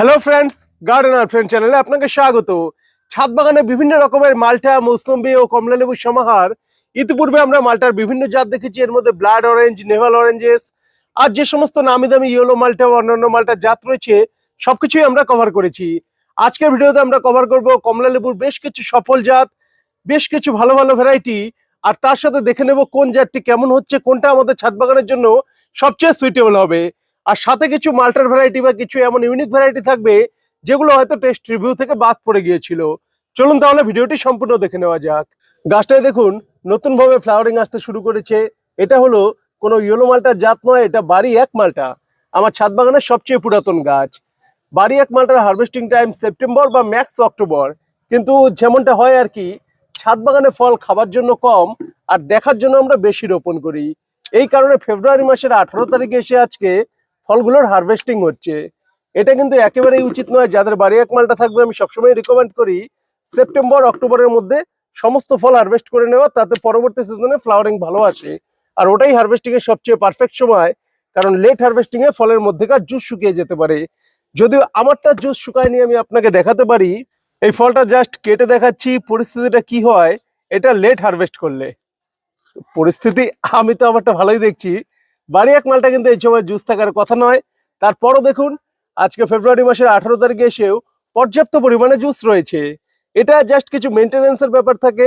Hello friends gardener friend চ্যানেলে আপনাকে স্বাগত। ছাদ বাগানে বিভিন্ন রকমের মালটা মৌসুম্বি ও কমলা কমলালেবুর সমাহার। ইতিপূর্বে আমরা মালটার বিভিন্ন জাত দেখেছি। এর মধ্যে ব্লাড অরেঞ্জ নেভাল অরেঞ্জেস আর যে সমস্ত নামি দামি ইয়েলো মালটা অন্যান্য মালটার জাত রয়েছে, সবকিছুই আমরা কভার করেছি। আজকের ভিডিওতে আমরা কভার করব কমলালেবুর বেশ কিছু সফল জাত, বেশ কিছু ভালো ভালো ভ্যারাইটি আর তার সাথে দেখে নেব কোন জাতটি কেমন হচ্ছে, কোনটা আমাদের ছাদ বাগানের জন্য সবচেয়ে সুইটেবল হবে। আর সাথে কিছু মাল্টার ভ্যারাইটি বা কিছু এমন ইউনিক ভ্যারাইটি থাকবে, যেগুলো হয়তো টেস্ট রিভিউ থেকে বাদ পড়ে গিয়েছিল। চলুন তাহলে ভিডিওটি সম্পূর্ণ দেখে নেওয়া যাক। গাছটায় দেখুন নতুন ভাবে ফ্লাওয়ারিং আসতে শুরু করেছে। এটা হলো কোনো ইয়েলো মালটার জাত নয়, এটা বাড়ি এক মালটা। আমার ছাদ বাগানের সবচেয়ে পুরাতন গাছ। বাড়ি এক মালটার হারভেস্টিং টাইম সেপ্টেম্বর বা ম্যাক্স অক্টোবর কিন্তু যেমনটা হয় আর কি, ছাদ বাগানে ফল খাবার জন্য কম আর দেখার জন্য আমরা বেশি রোপণ করি। এই কারণে ফেব্রুয়ারি মাসের আঠারো তারিখে এসে আজকে ফলগুলোর হারভেস্টিং হচ্ছে। এটা কিন্তু একেবারেই উচিত নয়, যাদের বাড়ি এক মালটা থাকবে আমি সবসময় রিকমেন্ড করি সেপ্টেম্বর অক্টোবরের মধ্যে সমস্ত ফল হারভেস্ট করে নেওয়া, তাতে পরবর্তী সিজনে ফ্লাওয়ারিং ভালো আসে। আর ওটাই হারভেস্টিং এর সবচেয়ে পারফেক্ট সময়, কারণ লেট হারভেস্টিং এ ফলের মধ্যেকার জুস শুকিয়ে যেতে পারে। যদিও আমারটা জুস শুকায়নি, আমি আপনাকে দেখাতে পারি। এই ফলটা জাস্ট কেটে দেখাচ্ছি, পরিস্থিতিটা কি হয়, এটা লেট হারভেস্ট করলে। পরিস্থিতি আমি তো আমারটা ভালোই দেখছি। বাড়ি এক মালটা কিন্তু এই সময় জুস থাকার কথা নয়। তারপরও দেখুন, আজকে ফেব্রুয়ারি মাসের আঠারো তারিখে এসেও পর্যাপ্ত পরিমাণে জুস রয়েছে। এটা জাস্ট কিছু মেনটেনেন্সের ব্যাপার থাকে।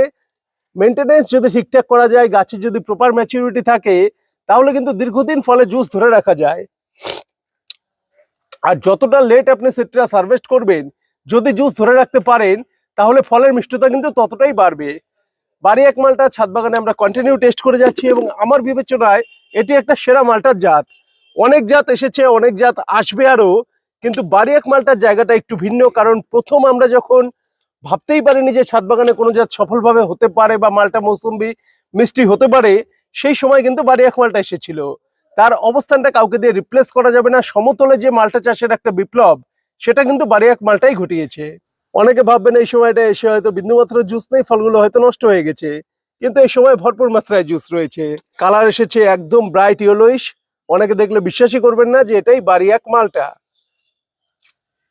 মেনটেনেন্স যদি ঠিকঠাক করা যায়, গাছের যদি প্রপার ম্যাচুরিটি থাকে, তাহলে কিন্তু দীর্ঘদিন ফলে জুস ধরে রাখা যায়। আর যতটা লেট আপনি সিট্রাস হারভেস্ট করবেন, যদি জুস ধরে রাখতে পারেন, তাহলে ফলের মিষ্টতা কিন্তু ততটাই বাড়বে। বাড়ি এক মালটা ছাদ বাগানে আমরা কন্টিনিউ টেস্ট করে যাচ্ছি এবং আমার বিবেচনায় এটি একটা সেরা মালটার জাত। অনেক জাত এসেছে, অনেক জাত আসবে আরও, কিন্তু বাড়ি এক মালটার জায়গাটা একটু ভিন্ন, কারণ প্রথম আমরা যখন ভাবতেই পারিনি যে ছাদ বাগানে কোনো জাত সফলভাবে হতে পারে বা মালটা মৌসুম্বি মিষ্টি হতে পারে, সেই সময় কিন্তু বাড়ি এক মালটা এসেছিল। তার অবস্থানটা কাউকে দিয়ে রিপ্লেস করা যাবে না। সমতলে যে মালটা চাষের একটা বিপ্লব, সেটা কিন্তু বাড়ি এক মালটাই ঘটিয়েছে। অনেকে ভাববেন এই সময়টা এসে হয়তো বিন্দুমাত্র জুস নেই, ফলগুলো হয়তো নষ্ট হয়ে গেছে। কিন্তু এই সময় ভরপুর মাত্রায় জুস রয়েছে। কালার এসেছে একদম ব্রাইট ইয়েলোইশ অনেকে দেখলে বিশ্বাসই করবেন না যে এটাই বাড়ি এক মালটা।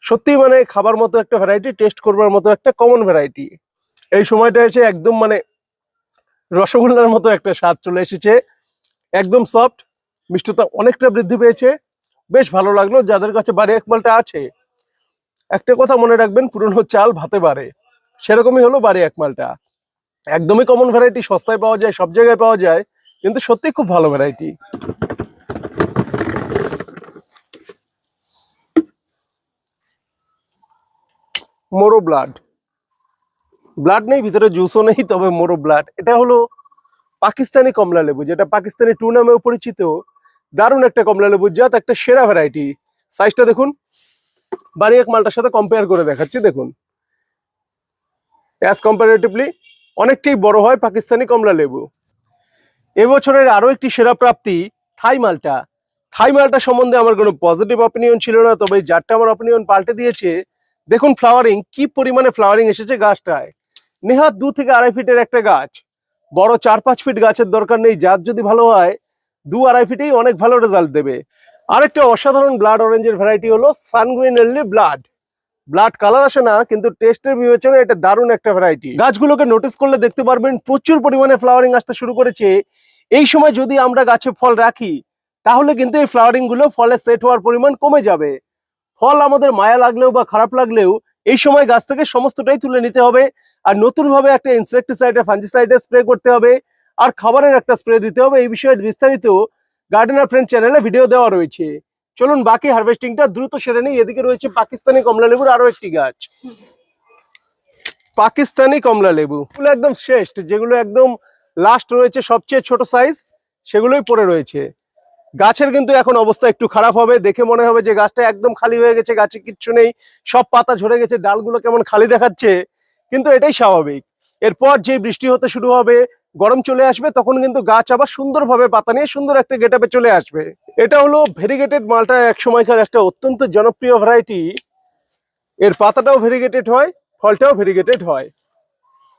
সত্যি মানে খাবার মতো একটা ভ্যারাইটি টেস্ট করবার মতো একটা কমন ভ্যারাইটি এই সময়টা এসে একদম মানে রসগোল্লার মতো একটা স্বাদ চলে এসেছে। একদম সফট মিষ্টতা অনেকটা বৃদ্ধি পেয়েছে। বেশ ভালো লাগল যাদের কাছে বাড়ি এক মালটা আছে। একটা কথা মনে রাখবেন, পুরনো চাল ভাতে বাড়ে। সেরকমই হলো বাড়ি এক মালটা। একদমই কমন ভ্যারাইটি সস্তায় পাওয়া যায়, সব জায়গায় পাওয়া যায়, কিন্তু সত্যি খুব ভালো ভ্যারাইটি মোরো ব্লাড ব্লাড নেই, ভিতরে জুসও নেই, তবে মোরো ব্লাড এটা হলো পাকিস্তানি কমলা লেবু, যেটা পাকিস্তানি টু নামেও পরিচিত। দারুণ একটা কমলা লেবু জাত একটা সেরা ভ্যারাইটি সাইজটা দেখুন। বাড়ি এক মালটার সাথে কম্পেয়ার করে দেখাচ্ছি, দেখুন। অ্যাজ কম্পারেটিভলি অনেকটাই বড় হয় পাকিস্তানি কমলা লেবু। এবছরের আরও একটি সেরা প্রাপ্তি থাই মালটা। থাই মালটা সম্বন্ধে আমার কোনো পজিটিভ অপিনিয়ন ছিল না, তবে জাতটা আমার অপিনিয়ন পাল্টে দিয়েছে। দেখুন ফ্লাওয়ারিং কি পরিমাণে ফ্লাওয়ারিং এসেছে গাছটায়। নেহাত দু থেকে আড়াই ফিটের একটা গাছ। বড় চার পাঁচ ফিট গাছের দরকার নেই, জাত যদি ভালো হয়, দু আড়াই ফিটেই অনেক ভালো রেজাল্ট দেবে। আরেকটা অসাধারণ ব্লাড অরেঞ্জের ভ্যারাইটি হলো সানগুইনেলি ব্লাড ব্লাড কালার আসে না, কিন্তু টেস্টের বিবেচনায় এটা দারুণ একটা ভ্যারাইটি গাছগুলোকে নোটিস করলে দেখতে পারবেন প্রচুর পরিমাণে ফ্লাওয়ারিং আসতে শুরু করেছে। এই সময় যদি আমরা গাছে ফল রাখি, তাহলে কিন্তু এই ফ্লাওয়ারিংগুলো ফলে সেট হওয়ার পরিমাণ কমে যাবে। ফল আমাদের মায়া লাগলেও বা খারাপ লাগলেও এই সময় গাছ থেকে সমস্তটাই তুলে নিতে হবে। আর নতুন ভাবে একটা ইনসেকটিসাইড ফাঞ্জিসাইডের স্প্রে করতে হবে। আর খাবারের একটা স্প্রে দিতে হবে। এই বিষয়ে বিস্তারিত গার্ডেনার ফ্রেন্ড চ্যানেলে ভিডিও দেওয়া রয়েছে। চলুন বাকি হারভেস্টিংটা দ্রুত সেরে নিই। এদিকে রয়েছে পাকিস্তানি কমলা লেবুর আরও একটি গাছ। পাকিস্তানি কমলা লেবু। এগুলো একদম শ্রেষ্ঠ, যেগুলো একদম লাস্ট রয়েছে সবচেয়ে ছোট সাইজ সেগুলোই পড়ে রয়েছে। গাছের কিন্তু এখন অবস্থা একটু খারাপ হবে, দেখে মনে হবে যে গাছটা একদম খালি হয়ে গেছে, গাছে কিচ্ছু নেই, সব পাতা ঝরে গেছে, ডালগুলো কেমন খালি দেখাচ্ছে। কিন্তু এটাই স্বাভাবিক। এরপর যে বৃষ্টি হতে শুরু হবে গরম চলে আসবে, তখন কিন্তু গাছ আবার সুন্দরভাবে পাতা নিয়ে সুন্দর একটা গেটাপে চলে আসবে। এটা হলো ভেরিগেটেড মালটা এক সময়কার একটা অত্যন্ত জনপ্রিয় ভ্যারাইটি এর পাতাটাও ভেরিগেটেড হয়, ফলটাও ভেরিগেটেড হয়।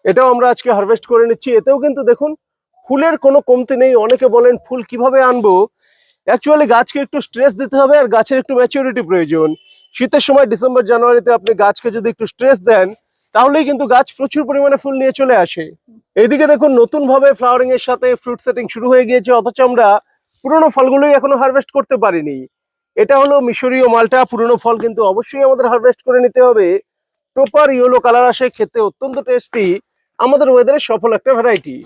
এটাও আমরা আজকে হারভেস্ট করে নিচ্ছি। এতেও কিন্তু দেখুন, ফুলের কোনো কমতি নেই। অনেকে বলেন, ফুল কীভাবে আনব? অ্যাকচুয়ালি গাছকে একটু স্ট্রেস দিতে হবে আর গাছের একটু ম্যাচিউরিটি প্রয়োজন। শীতের সময় ডিসেম্বর, জানুয়ারিতে আপনি গাছকে যদি একটু স্ট্রেস দেন তাহলেই কিন্তু গাছ প্রচুর পরিমাণে ফুল নিয়ে চলে আসে। এদিকে দেখুন নতুন ভাবে ফ্লাওয়ারিং এর সাথে ফ্রুট সেটিং শুরু হয়ে গিয়েছে, অথচ আমরা পুরোনো ফলগুলোই এখনও হারভেস্ট করতে পারিনি। এটা হলো মিশরীয় মালটা, পুরনো ফল কিন্তু অবশ্যই আমাদের হারভেস্ট করে নিতে হবে। প্রপার ইয়েলো কালার আসে, খেতে অত্যন্ত টেস্টি আমাদের ওয়েদারে সফল একটা ভ্যারাইটি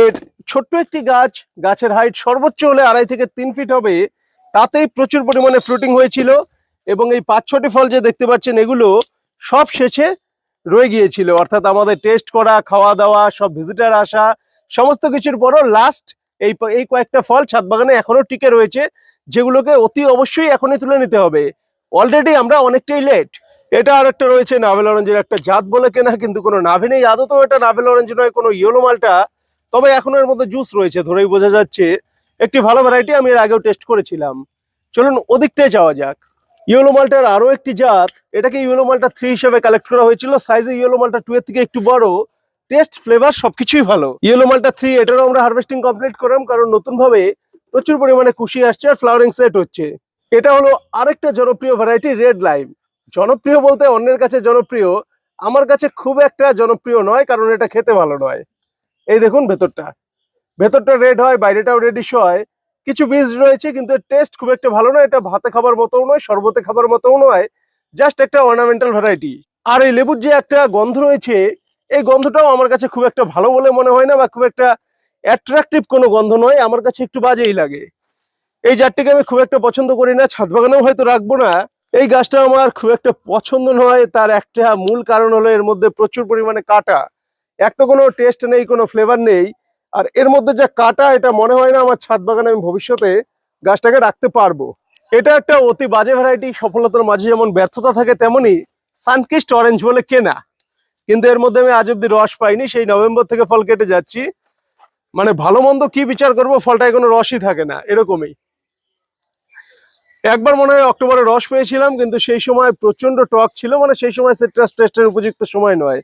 এর ছোট্ট একটি গাছ, গাছের হাইট সর্বোচ্চ হলে আড়াই থেকে তিন ফিট হবে, তাতেই প্রচুর পরিমাণে ফ্রুটিং হয়েছিল। এবং এই পাঁচ ছটি ফল যে দেখতে পাচ্ছেন, এগুলো সব শেষে রয়ে গিয়েছিল। অর্থাৎ আমাদের টেস্ট করা, খাওয়া দাওয়া, সব ভিজিটার আসা, সমস্ত কিছুর পরও লাস্ট এই এই কয়েকটা ফল ছাদ বাগানে এখনও টিকে রয়েছে, যেগুলোকে অতি অবশ্যই এখনই তুলে নিতে হবে। অলরেডি আমরা অনেকটাই লেট এটা আর একটা রয়েছে নাভেল অরেঞ্জের একটা জাত বলে কেনা, কিন্তু কোনো নাভে নেই। আদতেও এটা নাভেল অরেঞ্জ নয়, কোনো ইয়েলো মালটা। তবে এখনও এর মধ্যে জুস রয়েছে, ধরেই বোঝা যাচ্ছে। একটি ভালো ভ্যারাইটি আমি এর আগেও টেস্ট করেছিলাম। চলুন ওদিকটায় যাওয়া যাক। ইয়েলো মালটার আরও একটি জাত, এটাকে ইয়েলো মালটা থ্রি হিসেবে কালেক্ট করা হয়েছিল। সাইজে ইয়েলো মালটা টু এর থেকে একটু বড় টেস্ট ফ্লেভার সবকিছুই ভালো। ইয়েলো মালটা থ্রি এটারও আমরা হারভেস্টিং কমপ্লিট করলাম, কারণ নতুন ভাবে প্রচুর পরিমাণে খুশি আসছে আর ফ্লাওয়ারিং সেট হচ্ছে। এটা হলো আরেকটা জনপ্রিয় ভ্যারাইটি রেড লাইম জনপ্রিয় বলতে অন্যের কাছে জনপ্রিয়, আমার কাছে খুব একটা জনপ্রিয় নয়, কারণ এটা খেতে ভালো নয়। এই দেখুন ভেতরটা। ভেতরটা রেড হয়, বাইরেটাও রেডিশ হয়। কিছু বীজ রয়েছে, কিন্তু টেস্ট খুব একটা ভালো নয়। এটা ভাতে খাবার মতও নয়, শরবতে খাবার মতও নয়। জাস্ট একটা অর্নামেন্টাল ভ্যারাইটি আর এই লেবুর যে একটা গন্ধ রয়েছে, এই গন্ধটাও আমার কাছে খুব একটা ভালো বলে মনে হয় না, বা খুব একটা অ্যাট্রাকটিভ কোনো গন্ধ নয়। আমার কাছে একটু বাজেই লাগে। এই জাতটিকে আমি খুব একটা পছন্দ করি না, ছাদ বাগানেও হয়তো রাখব না। এই গাছটা আমার খুব একটা পছন্দ নয়, তার একটা মূল কারণ হলো এর মধ্যে প্রচুর পরিমাণে কাটা। এক তো কোনো টেস্ট নেই, কোনো ফ্লেভার নেই। আর এর মধ্যে যে কাটা, এটা মনে হয় না আমার ছাদ বাগানে আমি ভবিষ্যতে গাছটাকে রাখতে পারব। এটা একটা অতি বাজে ভ্যারাইটি সফলতার মাঝে যেমন ব্যর্থতা থাকে তেমনই সানকিস্ট অরেঞ্জ বলে কেনা। কিন্তু এর মধ্যে আমি আজ অব্দি রস পাইনি, সেই নভেম্বর থেকে ফল কেটে যাচ্ছি। মানে ভালো মন্দ কি বিচার করব, ফলটায় কোনো রসই থাকে না, এরকমই। একবার মনে হয় অক্টোবরে রস পেয়েছিলাম, কিন্তু সেই সময় প্রচণ্ড টক ছিল মানে সেই সময় সিট্রাস টেস্টের উপযুক্ত সময় নয়।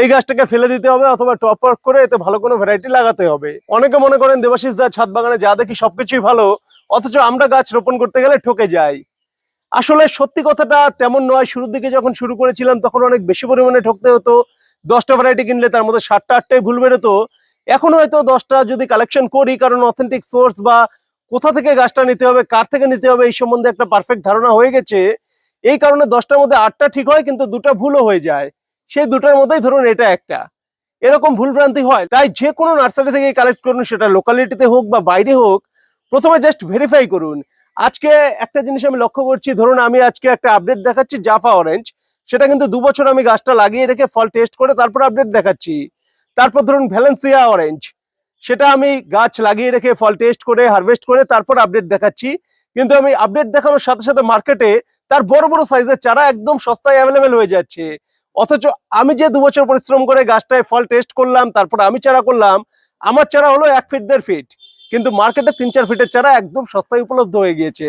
এই গাছটাকে ফেলে দিতে হবে অথবা টপ আপ করে এতে ভালো কোনো ভ্যারাইটি লাগাতে হবে। অনেকে মনে করেন দেবাশিস দা ছাদ বাগানে যা দেখি সবকিছুই ভালো, অথচ আমরা গাছ রোপণ করতে গেলে ঠকে যাই। আসলে সত্যি কথাটা তেমন নয়। শুরুর দিকে যখন শুরু করেছিলাম, তখন অনেক বেশি পরিমাণে ঠকতে হতো। দশটা ভ্যারাইটি কিনলে তার মধ্যে সাতটা আটটাই ভুল বেরোতো। এখন হয়তো দশটা যদি কালেকশন করি, কারণ অথেন্টিক সোর্স বা কোথা থেকে গাছটা নিতে হবে, কার থেকে নিতে হবে, এই সম্বন্ধে একটা পারফেক্ট ধারণা হয়ে গেছে। এই কারণে দশটার মধ্যে আটটা ঠিক হয়, কিন্তু দুটো ভুলও হয়ে যায়। সেই দুটার মধ্যেই ধরুন এটা একটা। এরকম ভুলভ্রান্তি হয়, তাই যে কোনো নার্সারি থেকে কালেক্ট করুন, সেটা লোকালিটিতে হোক বা বাইরে হোক, প্রথমে জাস্ট ভেরিফাই করুন। আজকে একটা জিনিস আমি লক্ষ্য করছি, ধরুন আমি আজকে একটা আপডেট দেখাচ্ছি জাফা অরেঞ্জ সেটা কিন্তু দু বছর আমি গাছটা লাগিয়ে রেখে ফল টেস্ট করে তারপর আপডেট দেখাচ্ছি। তারপর ধরুন ভ্যালেন্সিয়া অরেঞ্জ সেটা আমি গাছ লাগিয়ে রেখে ফল টেস্ট করে হারভেস্ট করে তারপর আপডেট দেখাচ্ছি। কিন্তু আমি আপডেট দেখানোর সাথে সাথে মার্কেটে তার বড় বড় সাইজের চারা একদম সস্তায় অ্যাভেলেবেল হয়ে যাচ্ছে। অথচ আমি যে দু বছর পরিশ্রম করে গাছটায় ফল টেস্ট করলাম, তারপর আমি চারা করলাম, আমার চারা হলো এক ফিট দেড় ফিট কিন্তু মার্কেটে তিন চার ফিটের চারা একদম সস্তায় উপলব্ধ হয়ে গিয়েছে।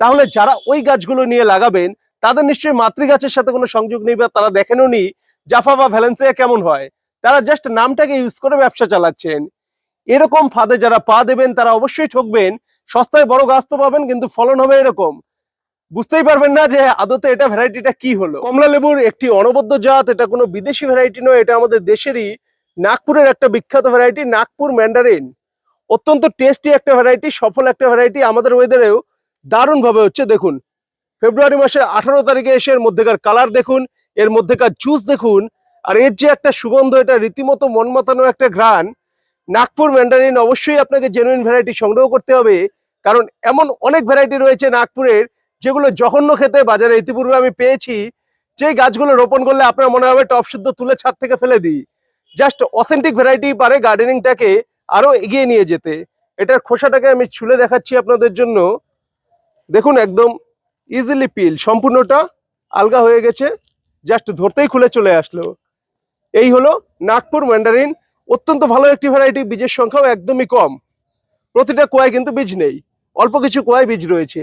তাহলে যারা ওই গাছগুলো নিয়ে লাগাবেন, তাদের নিশ্চয়ই মাতৃ গাছের সাথে কোনো সংযোগ নেই বা তারা দেখেনও নি জাফা বা ভ্যালেন্সিয়া কেমন হয়। তারা জাস্ট নামটাকে ইউজ করে ব্যবসা চালাচ্ছেন। এরকম ফাঁদে যারা পা দেবেন, তারা অবশ্যই ঠকবেন। সস্তায় বড় গাছ তো পাবেন, কিন্তু ফলন হবে এরকম। বুঝতেই পারবেন না যে আদতে এটা ভ্যারাইটিটা কি হলো। কমলা লেবুর একটি অনবদ্য জাত, এটা কোনো বিদেশি ভ্যারাইটি নয়, এটা আমাদের দেশেরই নাগপুরের একটা বিখ্যাত ভ্যারাইটি নাগপুর ম্যান্ডারিন অত্যন্ত টেস্টি একটা ভ্যারাইটি সফল একটা ভ্যারাইটি আমাদের ওয়েদারেও দারুণ ভাবে হচ্ছে, দেখুন। ফেব্রুয়ারি মাসের আঠারো তারিখে এসে এর মধ্যেকার কালার দেখুন, এর মধ্যেকার জুস দেখুন, আর এর যে একটা সুগন্ধ, এটা রীতিমতো মন মাতানো একটা ঘ্রাণ, নাগপুর ম্যান্ডারিন অবশ্যই আপনাকে জেনুইন ভ্যারাইটি সংগ্রহ করতে হবে, কারণ এমন অনেক ভ্যারাইটি রয়েছে নাগপুরের যেগুলো জঘন্য খেতে বাজারে ইতিপূর্বে আমি পেয়েছি যে গাছগুলো রোপণ করলে আপনার মনে হবে টপ শুদ্ধ তুলে ছাদ থেকে ফেলে দিই। জাস্ট অথেন্টিক ভ্যারাইটি পারে গার্ডেনিংটাকে আরও এগিয়ে নিয়ে যেতে। এটার খোসাটাকে আমি ছুলে দেখাচ্ছি আপনাদের জন্য। দেখুন একদম ইজিলি পিল সম্পূর্ণটা আলগা হয়ে গেছে। জাস্ট ধরতেই খুলে চলে আসলো। এই হলো নাগপুর ম্যান্ডারিন অত্যন্ত ভালো একটি ভ্যারাইটি বীজের সংখ্যাও একদমই কম। প্রতিটা কোয়ায় কিন্তু বীজ নেই। অল্প কিছু কোয়ায় বীজ রয়েছে।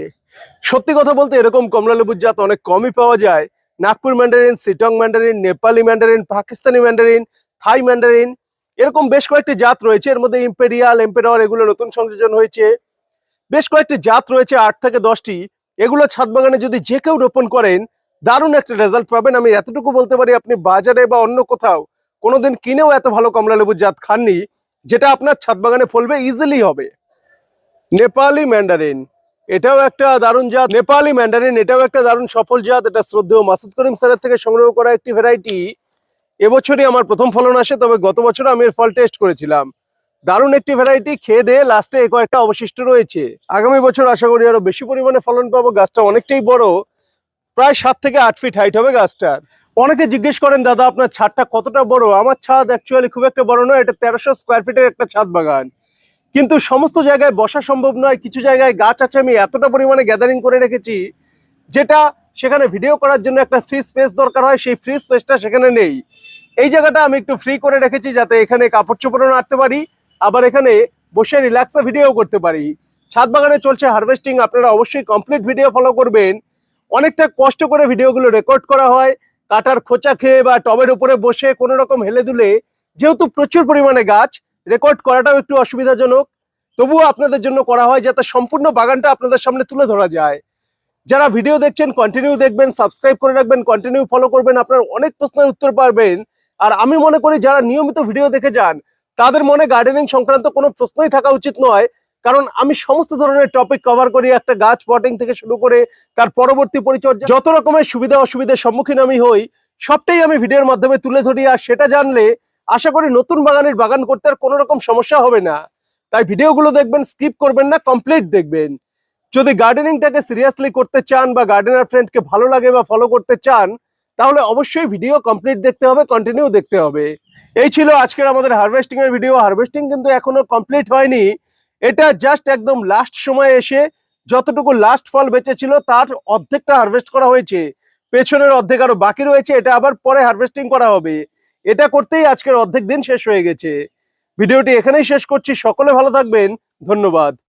সত্যি কথা বলতে এরকম কমলা লেবুর জাত অনেক কমই পাওয়া যায়। Nagpur mandarin Sittong mandarin Nepali mandarin Pakistani mandarin Thai mandarin এরকম বেশ কয়েকটি জাত রয়েছে। এর মধ্যে ইম্পেরিয়াল এম্পেরর এগুলো নতুন সংযোজন হয়েছে। বেশ কয়েকটি জাত রয়েছে, আট থেকে দশটি। এগুলো ছাদ বাগানে যদি যে কেউ রোপণ করেন, দারুণ একটা রেজাল্ট পাবেন। আমি এতটুকু বলতে পারি, আপনি বাজারে বা অন্য কোথাও কোনোদিন কিনেও এত ভালো কমলা লেবুর জাত খাননি, যেটা আপনার ছাদ বাগানে ফলবে ইজিলি হবে। নেপালি ম্যান্ডারিন। এটাও একটা দারুণ জাত। নেপালি ম্যান্ডারিন, এটাও একটা দারুণ সফল জাত। এটা শ্রদ্ধেয় মাসুদ করিম স্যারের থেকে সংগ্রহ করা একটি ভ্যারাইটি এবছরই আমার প্রথম ফলন আসে, তবে গত বছর আমি এর ফল টেস্ট করেছিলাম। দারুণ একটি ভ্যারাইটি খেয়ে দিয়ে লাস্টে কয়েকটা অবশিষ্ট রয়েছে। আগামী বছর আশা করি আরও বেশি পরিমাণে ফলন পাবো। গাছটা অনেকটাই বড়, প্রায় সাত থেকে আট ফিট হাইট হবে গাছটার। অনেকে জিজ্ঞেস করেন, দাদা, আপনার ছাদটা কতটা বড়? আমার ছাদ অ্যাকচুয়ালি খুব একটা বড় নয়, এটা তেরোশো স্কোয়ার ফিটের একটা ছাদ বাগান। কিন্তু সমস্ত জায়গায় বসা সম্ভব নয়, কিছু জায়গায় গাছ আছে, আমি এতটা পরিমাণে গ্যাদারিং করে রেখেছি, যেটা সেখানে ভিডিও করার জন্য একটা ফ্রি স্পেস দরকার হয়, সেই ফ্রি স্পেসটা সেখানে নেই। এই জায়গাটা আমি একটু ফ্রি করে রেখেছি যাতে এখানে কাপড় চোপড়ও নাড়তে পারি, আবার এখানে বসে রিল্যাক্সে ভিডিও করতে পারি। ছাদ বাগানে চলছে হারভেস্টিং আপনারা অবশ্যই কমপ্লিট ভিডিও ফলো করবেন। অনেকটা কষ্ট করে ভিডিওগুলো রেকর্ড করা হয়, কাটার খোঁচা খেয়ে বা টবের উপরে বসে কোনো রকম হেলে দুলে, যেহেতু প্রচুর পরিমাণে গাছ রেকর্ড করাটাও একটু অসুবিধাজনক। তবুও আপনাদের জন্য করা হয় যাতে সম্পূর্ণ বাগানটা আপনাদের সামনে তুলে ধরা যায়। যারা ভিডিও দেখছেন কন্টিনিউ দেখবেন সাবস্ক্রাইব করে রাখবেন কন্টিনিউ ফলো করবেন, আপনার অনেক প্রশ্নের উত্তর পারবেন। আর আমি মনে করি যারা নিয়মিত ভিডিও দেখে যান, তাদের মনে গার্ডেনিং সংক্রান্ত কোনো প্রশ্নই থাকা উচিত নয়। কারণ আমি সমস্ত ধরনের টপিক কভার করি, একটা গাছ পটিং থেকে শুরু করে তার পরবর্তী পরিচর্যা, যত রকমের সুবিধা অসুবিধার সম্মুখীন আমি হই, সবটাই আমি ভিডিওর মাধ্যমে তুলে ধরি। আর সেটা জানলে আশা করি নতুন বাগানের বাগান করতে আর কোনো রকম সমস্যা হবে না। তাই ভিডিওগুলো দেখবেন স্কিপ করবেন না কমপ্লিট দেখবেন। যদি গার্ডেনিংটাকে সিরিয়াসলি করতে চান বা গার্ডেনার ফ্রেন্ডকে ভালো লাগে বা ফলো করতে চান, তাহলে অবশ্যই ভিডিও কমপ্লিট দেখতে হবে কন্টিনিউ দেখতে হবে। এই ছিল আজকের আমাদের হারভেস্টিং এর ভিডিও হারভেস্টিং কিন্তু এখনও কমপ্লিট হয়নি। এটা জাস্ট একদম লাস্ট সময় এসে যতটুকু লাস্ট ফল বেঁচে ছিল তার অর্ধেকটা হারভেস্ট করা হয়েছে। পেছনের অর্ধেক আরও বাকি রয়েছে, এটা আবার পরে হারভেস্টিং করা হবে। এটা করতেই আজকের অর্ধেক দিন শেষ হয়ে গেছে। ভিডিওটি এখানেই শেষ করছি। সকলে ভালো থাকবেন। ধন্যবাদ।